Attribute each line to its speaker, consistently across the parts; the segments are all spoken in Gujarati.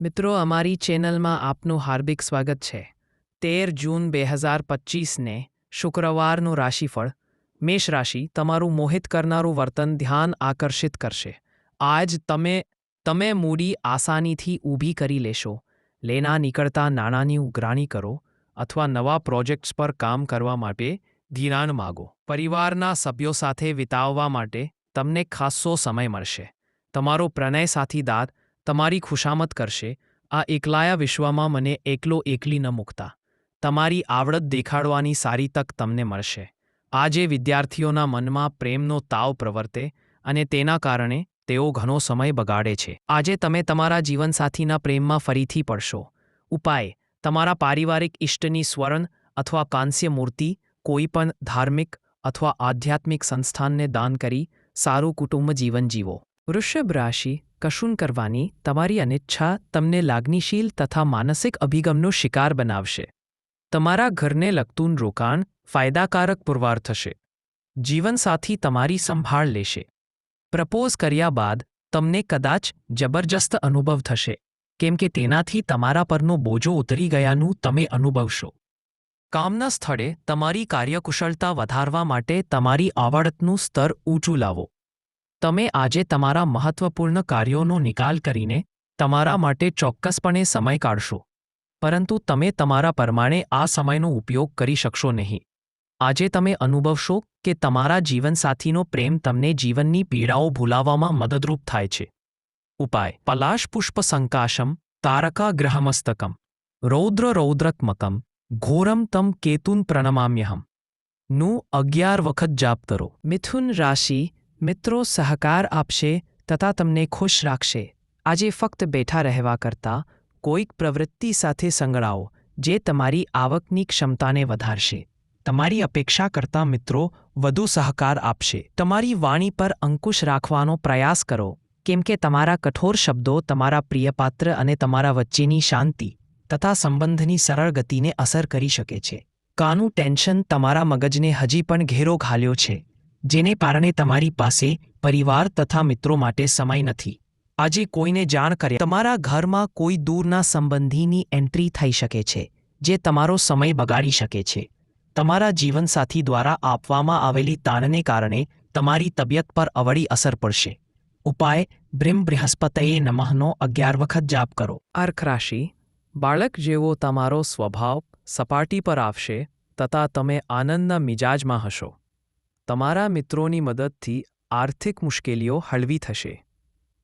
Speaker 1: મિત્રો, અમારી ચેનલમાં આપનું હાર્દિક સ્વાગત છે. તેર જૂન બે હજાર પચીસને શુક્રવારનું રાશિફળ, મેષ રાશિ તમારું મોહિત કરનારું વર્તન ધ્યાન આકર્ષિત કરશે. આજ તમે તમે મૂડી આસાનીથી ઊભી કરી લેશો. લેના નીકળતા નાણાંની ઉઘરાણી કરો અથવા નવા પ્રોજેક્ટ્સ પર કામ કરવા માટે ધિરાણ માગો. પરિવારના સભ્યો સાથે વિતાવવા માટે તમને ખાસ્સો સમય મળશે. તમારો પ્રણય સાથીદાર તમારી ખુશામત કરશે, આ એકલાયા વિશ્વમાં મને એકલો એકલી ન મૂકતા. તમારી આવડત દેખાડવાની સારી તક તમને મળશે. આજે વિદ્યાર્થીઓના મનમાં પ્રેમનો તાવ પ્રવર્તે અને તેના કારણે તેઓ ઘણો સમય બગાડે છે. આજે તમે તમારા જીવનસાથીના પ્રેમમાં ફરીથી પડશો. ઉપાય, તમારા પારિવારિક ઇષ્ટની સ્વર્ણ અથવા કાંસ્ય મૂર્તિ કોઈ પણ ધાર્મિક અથવા આધ્યાત્મિક સંસ્થાનને દાન કરી સારું કુટુંબ જીવન જીવો. વૃષભ રાશિ કશું કરવાની તમારી અનિચ્છા તમને લાગણીશીલ તથા માનસિક અભિગમનો શિકાર બનાવશે. તમારા ઘરને લગતું રોકાણ ફાયદાકારક પુરવાર થશે. જીવનસાથી તમારી સંભાળ લેશે. પ્રપોઝ કર્યા બાદ તમને કદાચ જબરજસ્ત અનુભવ થશે. કેમ કે તેનાથી તમારા પરનો બોજો ઉતરી ગયાનું તમે અનુભવશો. કામના સ્થળે તમારી કાર્યકુશળતા વધારવા માટે તમારી આવડતનું સ્તર ઊંચું લાવો. તમે આજે તમારા મહત્વપૂર્ણ કાર્યોનો નિકાલ કરીને તમારા માટે ચોક્કસપણે સમય કાઢશો. પરંતુ તમે તમારા પ્રમાણે આ સમયનો ઉપયોગ કરી શકશો નહીં. આજે તમે અનુભવશો કે તમારા જીવનસાથીનો પ્રેમ તમને જીવનની પીડાઓ ભૂલાવવામાં મદદરૂપ થાય છે. ઉપાય. પલાશ પુષ્પ સંકાશમ તારકા ગ્રહમસ્તકમ. રૌદ્ર રૌદ્રકમકમ. ઘોરમ તમ કેતુન પ્રણમામ્યહમ. નું અગિયાર વખત જાપ કરો. મિથુન રાશિ મિત્રો, સહકાર આપશે તથા તમને ખુશ રાખશે. આજે ફક્ત બેઠા રહેવા કરતાં કોઈક પ્રવૃત્તિ સાથે સંકળાઓ જે તમારી આવકની ક્ષમતાને વધારશે. તમારી અપેક્ષા કરતા મિત્રો વધુ સહકાર આપશે. તમારી વાણી પર અંકુશ રાખવાનો પ્રયાસ કરો. કેમ કે તમારા કઠોર શબ્દો તમારા પ્રિયપાત્ર અને તમારા વચ્ચેની શાંતિ તથા સંબંધની સરળ ગતિને અસર કરી શકે છે. કાનું ટેન્શન તમારા મગજને હજી પણ ઘેરો ઘાલ્યો છે. જેને કારણે તમારી પાસે પરિવાર તથા મિત્રો માટે સમય નથી. આજે કોઈને જાણ કરે, તમારા ઘરમાં કોઈ દૂરના સંબંધીની એન્ટ્રી થઈ શકે છે, જે તમારો સમય બગાડી શકે છે. તમારા જીવનસાથી દ્વારા આપવામાં આવેલી તાણને કારણે તમારી તબિયત પર અવળી અસર પડશે. ઉપાય બ્રિમ બૃહસ્પતયે નમઃનો અગિયાર વખત જાપ કરો. અર્ક રાશિ, બાળક જેવો તમારો સ્વભાવ સપાટી પર આવશે, તથા તમે આનંદના મિજાજમાં હશો. તમારા મિત્રોની મદદથી આર્થિક મુશ્કેલીઓ હળવી થશે.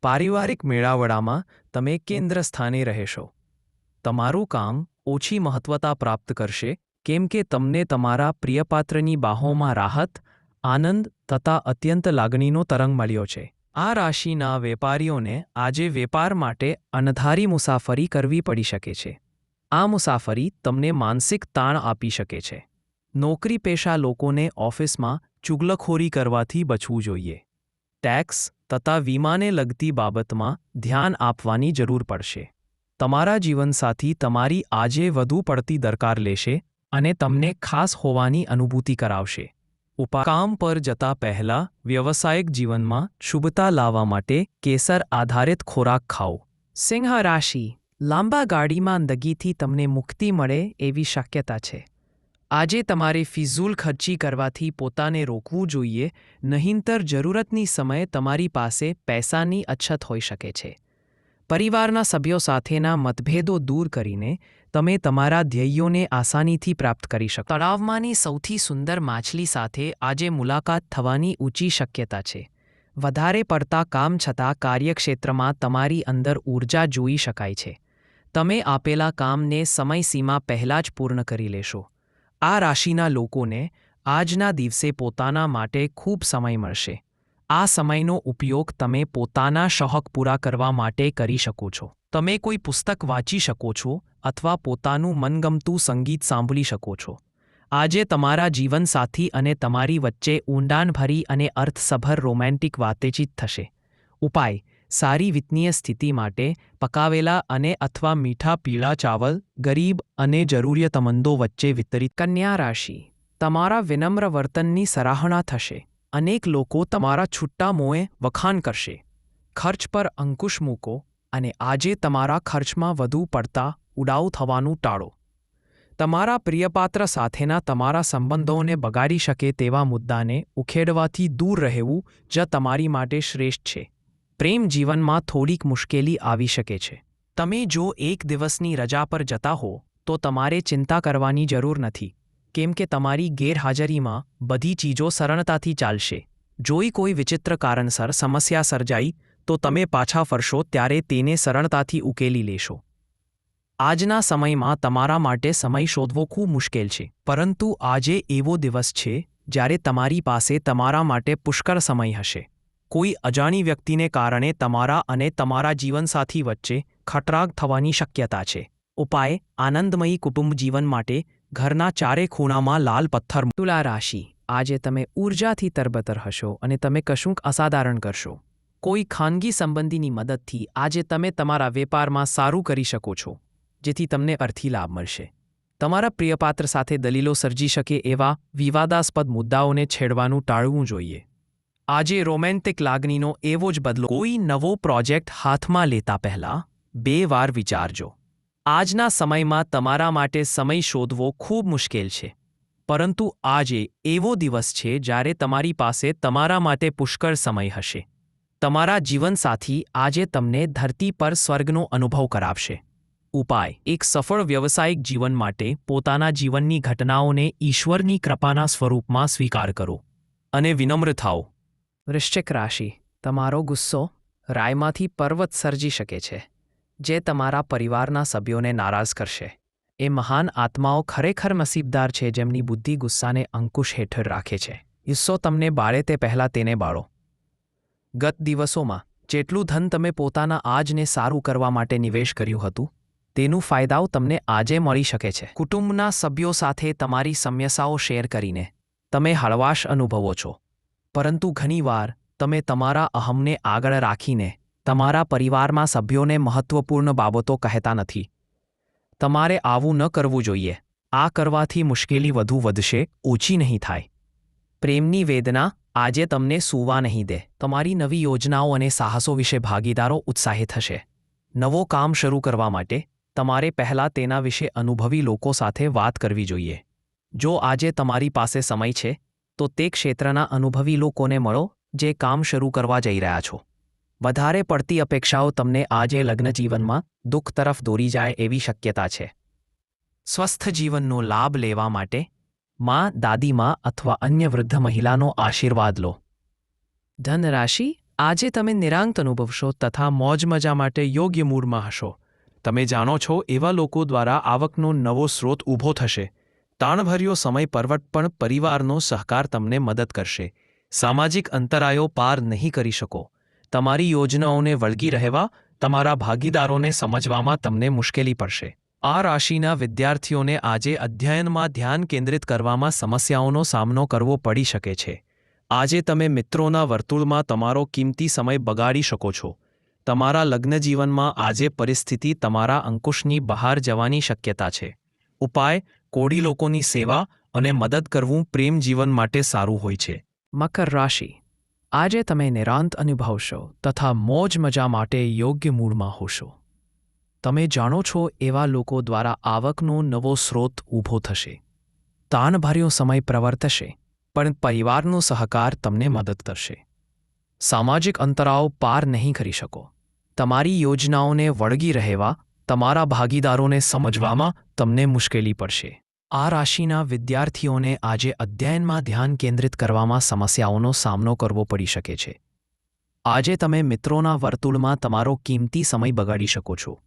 Speaker 1: પારિવારિક મેળાવડામાં તમે કેન્દ્ર સ્થાને રહેશો. તમારું કામ ઓછી મહત્વતા પ્રાપ્ત કરશે, કેમ કે તમને તમારા પ્રિયપાત્રની બાહોમાં રાહત, આનંદ તથા અત્યંત લાગણીનો તરંગ મળ્યો છે. આ રાશિના વેપારીઓને આજે વેપાર માટે અનધારી મુસાફરી કરવી પડી શકે છે. આ મુસાફરી તમને માનસિક તાણ આપી શકે છે. નોકરી પેશા લોકોને ઓફિસમાં ચુગલખોરી કરવાથી બચવું જોઈએ. ટેક્સ તથા વીમાને લગતી બાબતમાં ધ્યાન આપવાની જરૂર પડશે. તમારા જીવનસાથી તમારી આજે વધુ પડતી દરકાર લેશે અને તમને ખાસ હોવાની અનુભૂતિ કરાવશે. ઉપાકામ પર જતા પહેલા વ્યવસાયિક જીવનમાં શુભતા લાવવા માટે કેસર આધારિત ખોરાક ખાઓ. સિંહ રાશિ. લાંબા ગાડીમાં દગીથી તમને મુક્તિ મળે એવી શક્યતા છે. આજે તમારે ફિઝૂલ ખર્ચી કરવાથી પોતાને રોકવું જોઈએ, નહીંતર જરૂરતની સમયે તમારી પાસે પૈસાની અછત હોઈ શકે છે. પરિવારના સભ્યો સાથેના મતભેદો દૂર કરીને તમે તમારા ધ્યેયોને આસાનીથી પ્રાપ્ત કરી શકો. તળાવમાંની સૌથી સુંદર માછલી સાથે આજે મુલાકાત થવાની ઊંચી શક્યતા છે. વધારે પડતા કામ છતાં કાર્યક્ષેત્રમાં તમારી અંદર ઊર્જા જોઈ શકાય છે. તમે આપેલા કામને સમયસીમા પહેલાં જ પૂર્ણ કરી લેશો. આ રાશિના લોકોને આજના દિવસે પોતાના માટે ખૂબ સમય મળશે. આ સમયનો ઉપયોગ તમે પોતાના શોખ પૂરા કરવા માટે કરી શકો છો. તમે કોઈ પુસ્તક વાંચી શકો છો અથવા પોતાનું મનગમતું સંગીત સાંભળી શકો છો. આજે તમારા જીવનસાથી અને તમારી વચ્ચે ઊંડાણભરી અને અર્થસભર રોમેન્ટિક વાતચીત થશે. ઉપાય સારી વિત્તીય સ્થિતિ માટે પકાવેલા અને અથવા મીઠા પીળા ચાવલ, ગરીબ અને જરૂરિયાતમંદો વચ્ચે વિતરિત કન્યા રાશિ. તમારા વિનમ્ર વર્તનની સરાહના થશે. અનેક લોકો તમારા છુટ્ટા મોંએ વખાણ કરશે. ખર્ચ પર અંકુશ મૂકો અને આજે તમારા ખર્ચમાં વધુ પડતા ઉડાઉ થવાનું ટાળો. તમારા પ્રિયપાત્ર સાથેના તમારા સંબંધોને બગાડી શકે તેવા મુદ્દાને ઉખેડવાથી દૂર રહેવું જ તમારી માટે શ્રેષ્ઠ છે. પ્રેમ જીવનમાં થોડીક મુશ્કેલી આવી શકે છે. તમે જો એક દિવસની રજા પર જતા હો, તો તમારે ચિંતા કરવાની જરૂર નથી. કેમ કે તમારી ગેરહાજરીમાં બધી ચીજો સરળતાથી ચાલશે. જોઈ કોઈ વિચિત્ર કારણસર સમસ્યા સર્જાઈ, તો તમે પાછા ફરશો ત્યારે તેને સરળતાથી ઉકેલી લેશો. આજના સમયમાં તમારા માટે સમય શોધવો ખૂબ મુશ્કેલ છે. પરંતુ આજે એવો દિવસ છે, જ્યારે તમારી પાસે તમારા માટે પુષ્કળ સમય હશે. કોઈ અજાણી વ્યક્તિને કારણે તમારા અને તમારા જીવનસાથી વચ્ચે ખટરાગ થવાની શક્યતા છે. ઉપાય, આનંદમયી કુટુંબ જીવન માટે ઘરના ચારે ખૂણામાં લાલ પથ્થર તુલા રાશિ. આજે તમે ઊર્જાથી તરબતર હશો અને તમે કશુંક અસાધારણ કરશો. કોઈ ખાનગી સંબંધીની મદદથી આજે તમે તમારા વેપારમાં સારું કરી શકો છો, જેથી તમને અર્થી લાભ મળશે. તમારા પ્રિયપાત્ર સાથે દલીલો સર્જી શકે એવા વિવાદાસ્પદ મુદ્દાઓને છેડવાનું ટાળવું જોઈએ. આજે રોમેન્ટિક લાગણીનો એવો જ બદલો. કોઈ નવો પ્રોજેક્ટ હાથમાં લેતા પહેલા બે વાર વિચારજો. આજના સમયમાં તમારા માટે સમય શોધવો ખૂબ મુશ્કેલ છે. પરંતુ આજે એવો દિવસ છે જ્યારે તમારી પાસે તમારા માટે પુષ્કળ સમય હશે. તમારા જીવનસાથી આજે તમને ધરતી પર સ્વર્ગનો અનુભવ કરાવશે. ઉપાય. એક સફળ વ્યવસાયિક જીવન માટે પોતાના જીવનની ઘટનાઓને ઈશ્વરની કૃપાના સ્વરૂપમાં સ્વીકાર કરો. અને વિનમ્ર થાઓ. વૃશ્ચિક રાશિ, તમારો ગુસ્સો રાયમાંથી પર્વત સર્જી શકે છે, જે તમારા પરિવારના સભ્યોને નારાજ કરશે. એ મહાન આત્માઓ ખરેખર નસીબદાર છે જેમની બુદ્ધિ ગુસ્સાને અંકુશ હેઠળ રાખે છે. ગુસ્સો તમને બાળે તે પહેલાં તેને બાળો. ગત દિવસોમાં જેટલું ધન તમે પોતાના આજને સારું કરવા માટે નિવેશ કર્યું હતું, તેનું ફાયદાઓ તમને આજે મળી શકે છે. કુટુંબના સભ્યો સાથે તમારી સમસ્યાઓ શેર કરીને તમે હળવાશ અનુભવો છો. પરંતુ ઘણીવાર તમે તમારા અહમને આગળ રાખીને તમારા પરિવારમાં સભ્યોને મહત્વપૂર્ણ બાબતો કહેતા નથી. તમારે આવું ન કરવું જોઈએ. આ કરવાથી મુશ્કેલી વધુ વધશે, ઓછી નહીં થાય. પ્રેમની વેદના આજે તમને સૂવા નહીં દે. તમારી નવી યોજનાઓ અને સાહસો વિશે ભાગીદારો ઉત્સાહિત થશે નવો કામ શરૂ કરવા માટે તમારે પહેલાં તેના વિશે અનુભવી લોકો સાથે વાત કરવી જોઈએ. જો આજે તમારી પાસે સમય છે તો તે ક્ષેત્રના અનુભવી લોકોને મળો, જે કામ શરૂ કરવા જઈ રહ્યા છો. વધારે પડતી અપેક્ષાઓ તમને આજે લગ્ન જીવનમાં દુઃખ તરફ દોરી જાય એવી શક્યતા છે. સ્વસ્થ જીવનનો લાભ લેવા માટે માં, દાદીમાં અથવા અન્ય વૃદ્ધ મહિલાનો આશીર્વાદ લો. ધનરાશિ, આજે તમે નિરાંત અનુભવશો તથા મોજ મજા માટે યોગ્ય મૂડમાં હશો. તમે જાણો છો એવા લોકો દ્વારા આવકનો નવો સ્રોત ઊભો થશે. તાણભર્યો સમય પરવટ પણ પરિવારનો સહકાર તમને મદદ કરશે. સામાજિક અંતરાયો પાર નહીં કરી શકો. તમારી યોજનાઓને વળગી રહેવા, તમારા ભાગીદારોને સમજવામાં તમને મુશ્કેલી પડશે. આ રાશિના વિદ્યાર્થીઓને આજે અધ્યયનમાં ધ્યાન કેન્દ્રિત કરવામાં સમસ્યાઓનો સામનો કરવો પડી શકે છે. આજે તમે મિત્રોના વર્તુળમાં તમારો કિંમતી સમય બગાડી શકો છો. તમારા લગ્નજીવનમાં આજે પરિસ્થિતિ તમારા અંકુશની બહાર જવાની શક્યતા છે. ઉપાય કોડી લોકોની સેવા અને મદદ કરવું પ્રેમ જીવન માટે સારું હોય છે. મકર રાશિ. આજે તમે નિરાંત અનુભવશો તથા મોજ મજા માટે યોગ્ય મૂળમાં હોશો. તમે જાણો છો એવા લોકો દ્વારા આવકનો નવો સ્રોત ઊભો થશે. તાનભર્યો સમય પ્રવર્તશે, પણ પરિવારનો સહકાર તમને મદદ કરશે. સામાજિક અંતરાઓ પાર નહીં કરી શકો. તમારી યોજનાઓને વળગી રહેવા, તમારા ભાગીદારોને સમજવામાં તમને મુશ્કેલી પડશે. આ રાશિના વિદ્યાર્થીઓને આજે અધ્યયનમાં ધ્યાન કેન્દ્રિત કરવામાં સમસ્યાઓનો સામનો કરવો પડી શકે છે. આજે તમે મિત્રોના વર્તુળમાં તમારો કિંમતી સમય બગાડી શકો છો.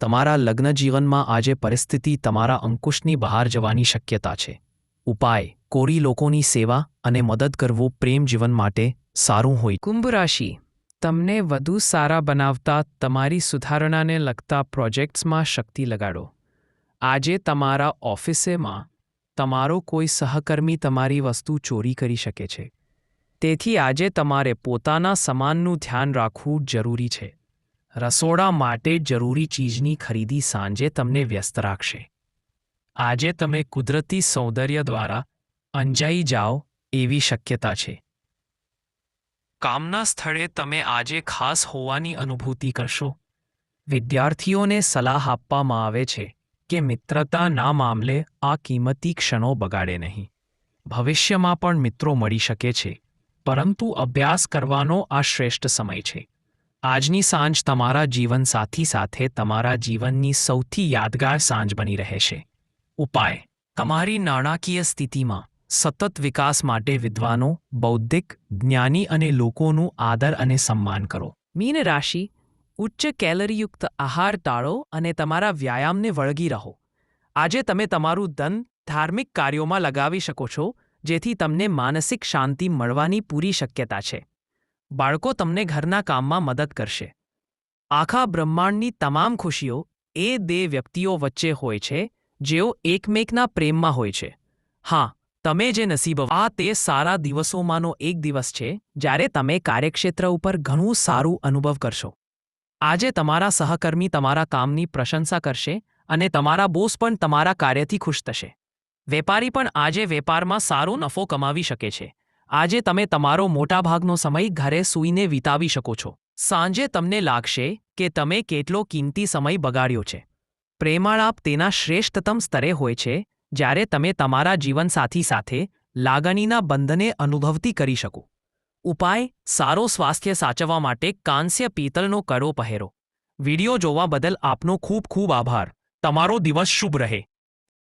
Speaker 1: તમારા લગ્ન જીવનમાં આજે પરિસ્થિતિ તમારા અંકુશની બહાર જવાની શક્યતા છે. ઉપાય, કોરી લોકોની સેવા અને મદદ કરવું પ્રેમ જીવન માટે સારું હોય. કુંભ રાશિ, તમને વધુ સારા બનાવતા તમારી સુધારણાને લગતા પ્રોજેક્ટ્સમાં શક્તિ લગાડો. આજે તમારા ઓફિસેમાં તમારો કોઈ સહકર્મી તમારી વસ્તુ ચોરી કરી શકે છે. તેથી આજે તમારે પોતાના સમાનનું ધ્યાન રાખવું જરૂરી છે. રસોડા માટે જરૂરી ચીજની ખરીદી સાંજે તમને વ્યસ્ત રાખશે. આજે તમે કુદરતી સૌંદર્ય દ્વારા અંજાઈ જાઓ એવી શક્યતા છે. કામના સ્થળે તમે આજે ખાસ હોવાની અનુભૂતિ કરશો. વિદ્યાર્થીઓને સલાહ આપવામાં આવે છે. કે મિત્રતાના મામલે આ કિંમતી ક્ષણો બગાડે નહીં. ભવિષ્યમાં પણ મિત્રો મળી શકે છે, પરંતુ અભ્યાસ કરવાનો આ શ્રેષ્ઠ સમય છે. આજની સાંજ તમારા જીવનસાથી સાથે તમારા જીવનની સૌથી યાદગાર સાંજ બની રહેશે ઉપાય. તમારી નાણાકીય સ્થિતિમાં સતત વિકાસ માટે વિદ્વાનો, બૌદ્ધિક, જ્ઞાની અને લોકોનું આદર અને સન્માન કરો. મીન રાશિ ઉચ્ચ કેલરીયુક્ત આહાર ટાળો અને તમારા વ્યાયામને વળગી રહો. આજે તમે તમારું ધન ધાર્મિક કાર્યોમાં લગાવી શકો છો, જેથી તમને માનસિક શાંતિ મળવાની પૂરી શક્યતા છે. બાળકો તમને ઘરના કામમાં મદદ કરશે. આખા બ્રહ્માંડની તમામ ખુશીઓ એ બે વ્યક્તિઓ વચ્ચે હોય છે, જેઓ એકમેકના પ્રેમમાં હોય છે. હા, તમે જે નસીબ, આ તે સારા દિવસોમાંનો એક દિવસ છે, જ્યારે તમે કાર્યક્ષેત્ર ઉપર ઘણું સારું અનુભવ કરશો. આજે તમારા સહકર્મી તમારા કામની પ્રશંસા કરશે અને તમારા બોસ પણ તમારા કાર્યથી ખુશ થશે. વેપારી પણ આજે વેપારમાં સારો નફો કમાવી શકે છે. આજે તમે તમારો મોટાભાગનો સમય ઘરે સૂઈને વિતાવી શકો છો. સાંજે તમને લાગશે કે તમે કેટલો કિંમતી સમય બગાડ્યો છે. પ્રેમાળાપ તેના શ્રેષ્ઠતમ સ્તરે હોય છે, જ્યારે તમે તમારા જીવનસાથી સાથે લાગણીના બંધને અનુભવતી કરી શકો. ઉપાય સારો સ્વાસ્થ્ય સાચવવા માટે કાંસ્ય પિત્તલનો કડો પહેરો. વિડિયો જોવા બદલ આપનો ખૂબ ખૂબ આભાર. તમારો દિવસ શુભ રહે.